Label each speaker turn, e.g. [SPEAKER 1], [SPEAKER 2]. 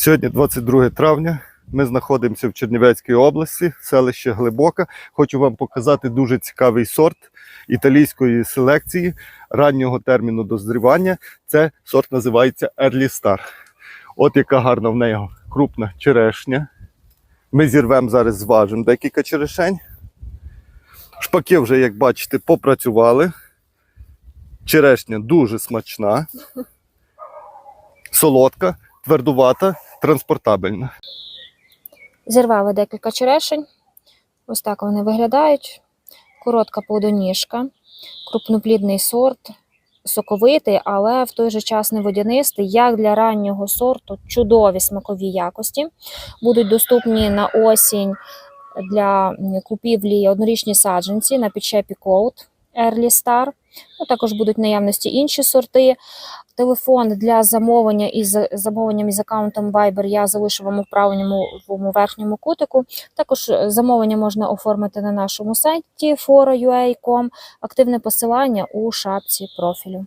[SPEAKER 1] Сьогодні 22 травня. Ми знаходимося в Чернівецькій області, селище Глибока. Хочу вам показати дуже цікавий сорт італійської селекції раннього терміну дозрівання. Це сорт називається Early Star. От яка гарна в неї крупна черешня. Ми зірвемо зараз, зважимо декілька черешень. Шпаки вже, як бачите, попрацювали. Черешня дуже смачна, солодка, твердувата, транспортабельна.
[SPEAKER 2] Зірвали декілька черешень. Ось так вони виглядають. Коротка плодоніжка, крупноплідний сорт, соковитий, але в той же час не водянистий. Як для раннього сорту чудові смакові якості. Будуть доступні на осінь для купівлі однорічні саджанці на підчепі Coat Early Star. А також будуть наявності інші сорти. Телефон для замовлення із замовленням із аккаунтом Viber я залишу вам у правильному верхньому кутику. Також е, замовлення можна оформити на нашому сайті fora.ua.com. Активне посилання у шапці профілю.